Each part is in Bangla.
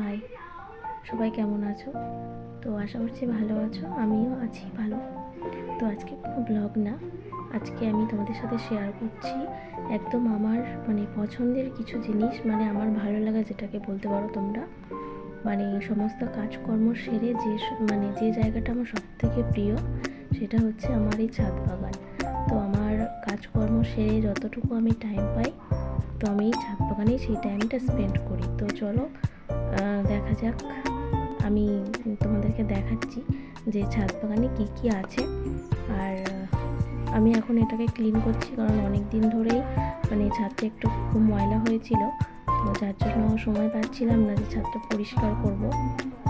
হাই, সবাই কেমন আছো? তো আশা করছি ভালো আছো, আমিও আছি ভালো। তো আজকে কোনো ব্লগ না, আজকে আমি তোমাদের সাথে শেয়ার করছি একদম আমার মানে পছন্দের কিছু জিনিস মানে আমার ভালো লাগা যেটাকে বলতে পারো তোমরা। মানে সমস্ত কাজকর্ম সেরে যে মানে যে জায়গাটা আমার সব থেকে প্রিয়, সেটা হচ্ছে আমার এই ছাদ বাগান। তো আমার কাজকর্ম সেরে যতটুকু আমি টাইম পাই, তো আমি এই ছাদ বাগানেই সেই টাইমটা স্পেন্ড করি। তো চলো দেখা যাক। আমি তোমাদেরকে দেখাচ্ছি যে ছাদ বাগানে কী কী আছে। আর আমি এখন এটাকে ক্লিন করছি কারণ অনেক দিন ধরেই মানে ছাদটা একটু খুব ময়লা হয়েছিল। তো যার জন্য সময় পাচ্ছিলাম না যে ছাদটা পরিষ্কার করব।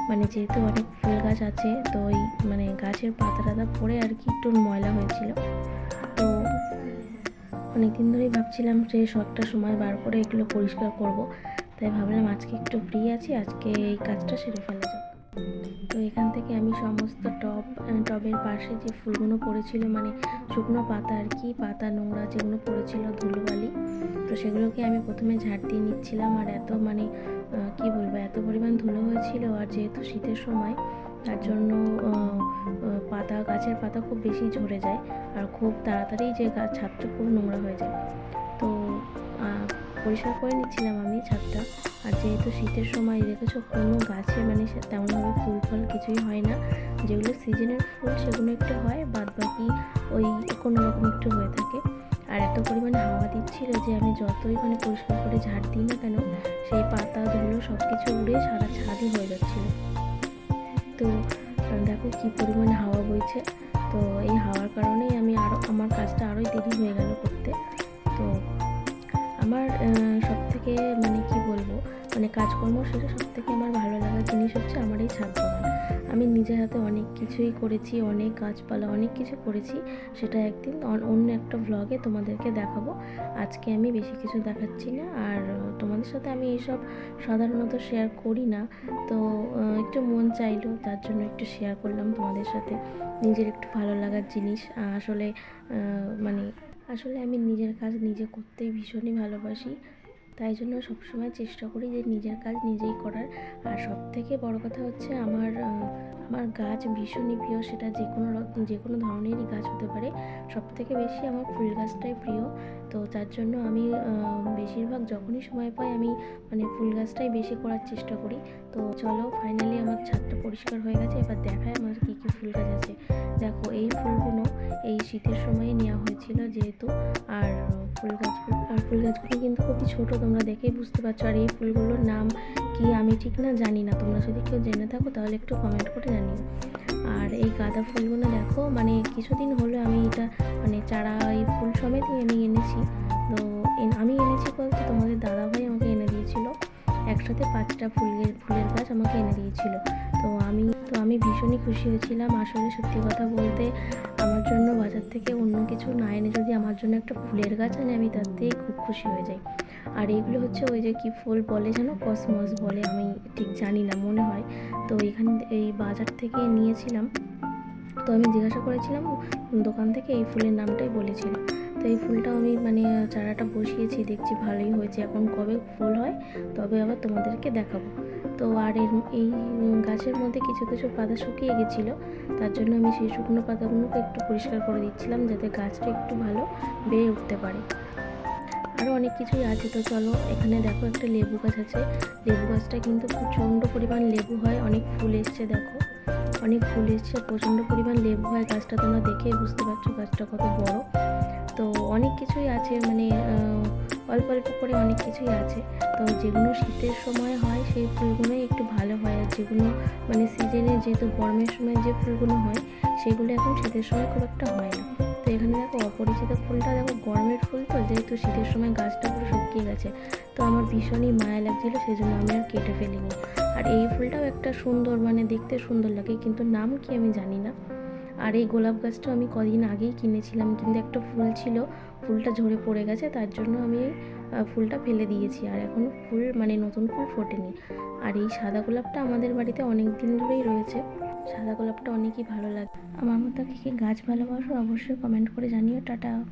মানে যেহেতু অনেক ফুল গাছ আছে, তো ওই মানে গাছের পাতা টাতা পড়ে আর কি একটু ময়লা হয়েছিল। তো অনেকদিন ধরেই ভাবছিলাম যে সবটা সময় বার করে এগুলো পরিষ্কার করব। তাই ভাবলাম আজকে একটু ফ্রি আছি, আজকে এই কাজটা সেরে ফেলা যাক। তো এখান থেকে আমি সমস্ত টব টবের পাশে যে ফুলগুলো পড়েছিল মানে শুকনো পাতা আর কি, পাতা, নোংরা যেগুলো পড়েছিল, ধুলোবালি, তো সেগুলোকে আমি প্রথমে ঝাড় দিয়ে নিচ্ছিলাম। আর এত মানে কি বলব, এত পরিমাণ ধুলো হয়েছিল। আর যেহেতু শীতের সময়, তার জন্য পাতা, গাছের পাতা খুব বেশি ঝরে যায়। আর খুব তাড়াতাড়ি যে গাছ ছাদটা খুব নোংরা হয়ে যায়। তো পরিষ্কার করে নিচ্ছিলাম আমি ছাদটা। আর যেহেতু শীতের সময় দেখেছ কোনো গাছে মানে তেমনভাবে ফুল ফল কিছুই হয় না। যেগুলো সিজনের ফুল সেগুলো একটু হয় বাদ বাকি ওই কোনো রকম একটু হয়ে থাকে। আর এত পরিমাণে হাওয়া দিচ্ছিল যে আমি যতই মানে পরিষ্কার করে ঝাড় দিই না কেন, সেই পাতা, ধুলো সব কিছু উড়ে সারা ছাদই হয়ে যাচ্ছিল। তো দেখো কী পরিমাণে হাওয়া বইছে। কাজকর্ম, সেটা সব থেকে আমার ভালো লাগার জিনিস হচ্ছে আমার এই ছাদ বাগান। আমি নিজের হাতে অনেক কিছুই করেছি, অনেক গাছপালা, অনেক কিছু করেছি, সেটা একদিন অন- অন্য একটা ব্লগে তোমাদেরকে দেখাবো। আজকে আমি বেশি কিছু দেখাচ্ছি না, আর তোমাদের সাথে আমি এইসব সাধারণত শেয়ার করি না। তো একটু মন চাইলো, তার জন্য একটু শেয়ার করলাম তোমাদের সাথে। নিজের একটু ভালো লাগার জিনিস, আসলে মানে আসলে আমি নিজের কাজ নিজে করতেই ভীষণই ভালোবাসি। তাই জন্য সবসময় চেষ্টা করি যে নিজের কাজ নিজেই করার। আর সব থেকে বড় কথা হচ্ছে আমার আমার গাছ ভীষণই প্রিয়, সেটা যে কোনো যে কোনো ধরনেরই গাছ হতে পারে। সব থেকে বেশি আমার ফুল গাছটাই প্রিয়। তো তার জন্য আমি বেশিরভাগ যখনই সময় পাই আমি মানে ফুল গাছটাই বেশি করার চেষ্টা করি। তো চলো ফাইনালি আমার ছাদটা পরিষ্কার হয়ে গেছে, এবার দেখায় আমার কী কী ফুল গাছ আছে। দেখো এই ফুলগুলো এই শীতের সময়ে নেওয়া হয়েছিল যেহেতু, আর ফুল গাছগুলো আর ফুল গাছগুলো কিন্তু খুবই ছোট, তোমরা দেখেই বুঝতে পারছ। আর এই ফুলগুলোর নাম কি আমি ঠিক না জানি না। তোমরা যদি কেউ জেনে থাকো, তাহলে একটু কমেন্ট করে জানিও। আর এই গাঁদা ফুলগুলো দেখো মানে কিছুদিন হলো আমি এটা মানে চারা, এই ফুল সমেতই আমি এনেছি। তো আমি এনেছি বলতে তোমাদের দাদাভাই আমাকে এনে দিয়েছিল। একসাথে পাঁচটা ফুলের ফুলের গাছ আমাকে এনে দিয়েছিল। তো আমি তো আমি ভীষণই খুশি হয়েছিলাম আসলে সত্যি কথা বলতে আমার জন্য বাজার থেকে অন্য কিছু না এনে যদি আমার জন্য একটা ফুলের গাছ আনে, আমি তার তাতেই খুব খুশি হয়ে যাই। আর এইগুলো হচ্ছে ওই যে কি ফুল বলে যেন? কসমস বলে, আমি ঠিক জানি না, মনে হয়। তো এখান এই বাজার থেকে নিয়েছিলাম। তো আমি জিজ্ঞাসা করেছিলাম, দোকান থেকে এই ফুলের নামটাই বলেছিল। তো এই ফুলটাও আমি মানে চারাটা বসিয়েছি, দেখছি ভালোই হয়েছে। এখন কবে ফুল হয়, তবে আবার তোমাদেরকে দেখাবো। তো আর এর এই গাছের মধ্যে কিছু কিছু পাতা শুকিয়ে গেছিল, তার জন্য আমি সেই শুকনো পাতাগুলোকে একটু পরিষ্কার করে দিচ্ছিলাম, যাতে গাছটা একটু ভালো বেড়ে উঠতে পারে। আরও অনেক কিছুই আছে, তো চলো এখানে দেখো একটা লেবু গাছ আছে। লেবু গাছটা কিন্তু প্রচণ্ড পরিমাণ লেবু হয়, অনেক ফুল এসছে দেখো। অনেক ফুল এসছে, প্রচণ্ড পরিমাণ লেবু হয় গাছটা, তোমরা দেখেই বুঝতে পারছ গাছটা কত বড়। তো অনেক কিছুই আছে মানে অল্প অল্প করে অনেক কিছুই আছে। তো যেগুলো শীতের সময় হয়, সেই ফুলগুলোই একটু ভালো হয়। আর যেগুলো মানে সিজনে যেহেতু গরমের সময় যে ফুলগুলো হয়, সেগুলো এখন শীতের সময় খুব একটা হয় না। তো এখানে দেখো অপরিচিত ফুলটা, দেখো গরমের ফুল তো, যেহেতু শীতের সময় গাছটা পুরো শুকিয়ে গেছে। তো আমার ভীষণই মায়া লাগছিল, সেই জন্য আমি আর কেটে ফেলিনি। আর এই ফুলটাও একটা সুন্দর মানে দেখতে সুন্দর লাগে, কিন্তু নাম কি আমি জানি না। আর এই গোলাপ গাছটা আমি কদিন আগেই কিনেছিলাম, কিন্তু একটা ফুল ছিল, ফুলটা ঝরে পড়ে গেছে, তার জন্য আমি ফুলটা ফেলে দিয়েছি, আর এখন ফুল মানে নতুন ফুল ফোটেনি। আর এই সাদা গোলাপটা আমাদের বাড়িতে অনেক দিন ধরেই রয়েছে, সাদা গোলাপটা অনেকই ভালো লাগে। আমার মতো কি কি গাছ ভালোবাসো, অবশ্যই কমেন্ট করে জানিও, টাটা।